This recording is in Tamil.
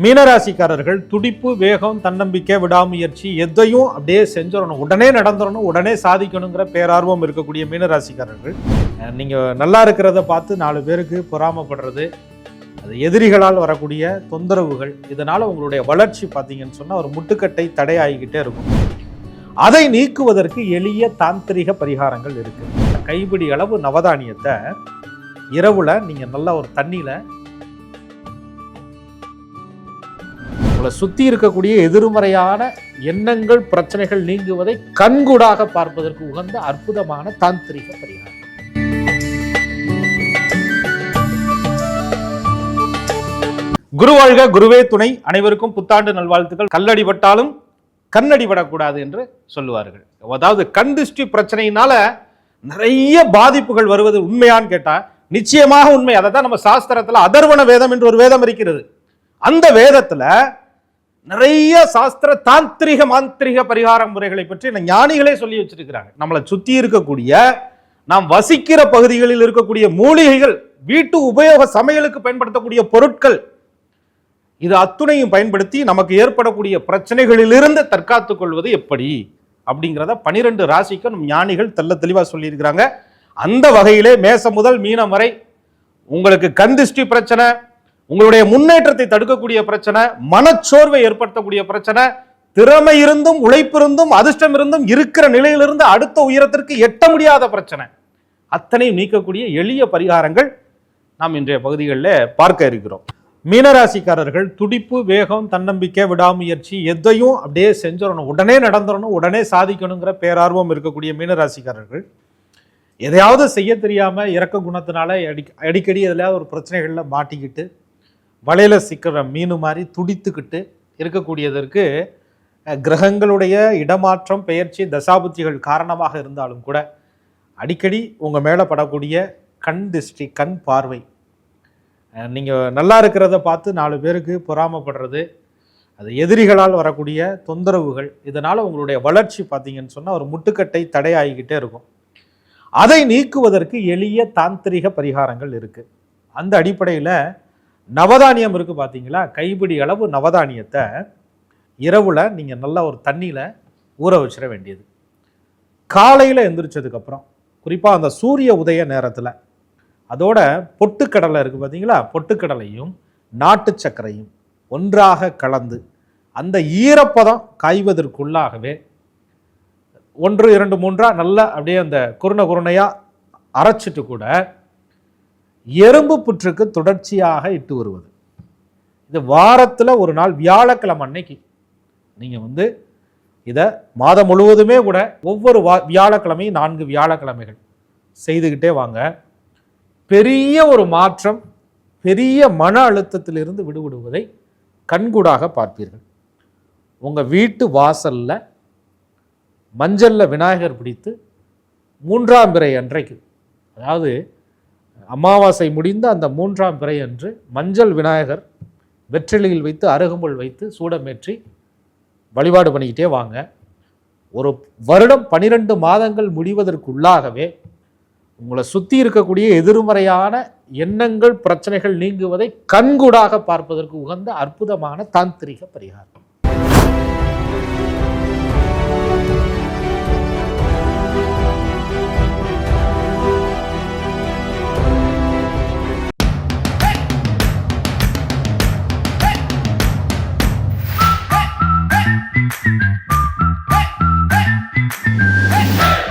மீனராசிக்காரர்கள் துடிப்பு வேகம் தன்னம்பிக்கை விடாமுயற்சி எதையும் அப்படியே செஞ்சிடணும். உடனே நடந்துடணும் உடனே சாதிக்கணுங்கிற பேரார்வம் இருக்கக்கூடிய மீனராசிக்காரர்கள் நீங்கள் நல்லா இருக்கிறத பார்த்து நாலு பேருக்கு பொறாமைப்படுறது அது எதிரிகளால் வரக்கூடிய தொந்தரவுகள் இதனால் உங்களுடைய வளர்ச்சி பார்த்தீங்கன்னு சொன்னால் ஒரு முட்டுக்கட்டை தடையாகிக்கிட்டே இருக்கும். அதை நீக்குவதற்கு எளிய தாந்திரிக பரிகாரங்கள் இருக்குது கைப்பிடி அளவு நவதானியத்தை இரவில் நீங்கள் நல்லா ஒரு தண்ணியில் உங்களை சுத்தி இருக்கக்கூடிய எதிர்மறையான எண்ணங்கள் பிரச்சனைகள் நீங்குவதை கண்கூடாக பார்ப்பதற்கு உகந்த அற்புதமான தாந்திரிக பரிகாரம். குரு வாழ்க குருவே துணை. அனைவருக்கும் புத்தாண்டு நல்வாழ்த்துக்கள். கல்லடிபட்டாலும் கண்ணடிபடக்கூடாது என்று சொல்லுவார்கள். அதாவது கண் திருஷ்டி பிரச்சனையினால நிறைய பாதிப்புகள் வருவது உண்மையான்னு கேட்டால் நிச்சயமாக உண்மை. அதை தான் நம்ம சாஸ்திரத்துல அதர்வண வேதம் என்று ஒரு வேதம் இருக்கிறது. அந்த வேதத்துல நிறைய சாஸ்திர தாந்திரிக மாந்திரிக பரிகார முறைகளை பற்றி நான் ஞானிகளே சொல்லி வச்சிருக்கிறாங்க. நம்மளை சுற்றி இருக்கக்கூடிய நாம் வசிக்கிற பகுதிகளில் இருக்கக்கூடிய மூலிகைகள் வீட்டு உபயோக சமையலுக்கு பயன்படுத்தக்கூடிய பொருட்கள் இது அத்துணையும் பயன்படுத்தி நமக்கு ஏற்படக்கூடிய பிரச்சனைகளிலிருந்து தற்காத்துக் கொள்வது எப்படி? அப்படிங்கிறத பனிரெண்டு ராசிக்கு நம் ஞானிகள் தெள்ள தெளிவாக சொல்லியிருக்கிறாங்க. அந்த வகையிலே மேசம் முதல் மீனம் வரை உங்களுக்கு கந்திஷ்டி பிரச்சனை உங்களுடைய முன்னேற்றத்தை தடுக்கக்கூடிய பிரச்சனை மனச்சோர்வை ஏற்படுத்தக்கூடிய பிரச்சனை திறமை இருந்தும் உழைப்பிருந்தும் அதிர்ஷ்டம் இருந்தும் இருக்கிற நிலையிலிருந்து அடுத்த உயரத்திற்கு எட்ட முடியாத பிரச்சனை. அத்தனையும் நீக்கக்கூடிய எளிய பரிகாரங்கள் நாம் இன்றைய பகுதிகளில் பார்க்க இருக்கிறோம். மீனராசிக்காரர்கள் துடிப்பு வேகம் தன்னம்பிக்கை விடாமுயற்சி எதையும் அப்படியே செஞ்சிடணும். உடனே நடந்துடணும் உடனே சாதிக்கணுங்கிற பேரார்வம் இருக்கக்கூடிய மீனராசிக்காரர்கள். எதையாவது செய்ய தெரியாமல் இறக்க குணத்தினால அடி அடிக்கடி எதுலையாவது ஒரு பிரச்சனைகளில் மாட்டிக்கிட்டு வலையில் சிக்கிற மீன் மாதிரி துடித்துக்கிட்டு இருக்கக்கூடியதற்கு கிரகங்களுடைய இடமாற்றம் பெயர்ச்சி தசாபுத்திகள் காரணமாக இருந்தாலும் கூட அடிக்கடி உங்கள் மேலே படக்கூடிய கண் திருஷ்டி கண் பார்வை நீங்கள் நல்லா இருக்கிறத பார்த்து நாலு பேருக்கு பொறாமைப்படுறது அது எதிரிகளால் வரக்கூடிய தொந்தரவுகள் இதனால் உங்களுடைய வளர்ச்சி பார்த்தீங்கன்னு சொன்னால் ஒரு முட்டுக்கட்டை தடையாகிக்கிட்டே இருக்கும். அதை நீக்குவதற்கு எளிய தாந்திரிக பரிகாரங்கள் இருக்குது அந்த அடிப்படையில் நவதானியம் இருக்குது பார்த்தீங்களா கைப்பிடி அளவு நவதானியத்தை இரவில் நீங்கள் நல்லா ஒரு தண்ணியில் ஊற வச்சிட வேண்டியது. காலையில் எந்திரிச்சதுக்கப்புறம் குறிப்பாக அந்த சூரிய உதய நேரத்தில் அதோட பொட்டுக்கடலை இருக்குது பார்த்தீங்களா பொட்டுக்கடலையும் நாட்டு சர்க்கரையும் ஒன்றாக கலந்து அந்த ஈரப்பதம் காய்வதற்குள்ளாகவே ஒன்று இரண்டு மூன்றாக நல்லா அப்படியே அந்த குருணை குருணையாக அரைச்சிட்டு கூட எறும்பு புற்றுக்கு தொடர்ச்சியாக இட்டு வருவது. இது வாரத்தில் ஒரு நாள் வியாழக்கிழமை அன்னைக்கு. நீங்கள் வந்து இதை மாதம் முழுவதுமே கூட ஒவ்வொரு வா வியாழக்கிழமையும் நான்கு வியாழக்கிழமைகள் செய்துக்கிட்டே வாங்க. பெரிய ஒரு மாற்றம் பெரிய மன அழுத்தத்திலிருந்து விடுவிடுவதை கண்கூடாக பார்ப்பீர்கள். உங்கள் வீட்டு வாசலில் மஞ்சளில் விநாயகர் பிடித்து மூன்றாம் பிறை அன்றைக்கு அதாவது அமாவாசை முடிந்த அந்த மூன்றாம் பிறை அன்று மஞ்சள் விநாயகர் வெற்றிலையில் வைத்து அருகம்புல் வைத்து சூடமேற்றி வழிபாடு பண்ணிக்கிட்டே வாங்க. ஒரு வருடம் பனிரெண்டு மாதங்கள் முடிவதற்குள்ளாகவே உங்களை சுற்றி இருக்கக்கூடிய எதிர்மறையான எண்ணங்கள் பிரச்சனைகள் நீங்குவதை கண்கூடாக பார்ப்பதற்கு உகந்த அற்புதமான தாந்திரிக பரிகாரம்.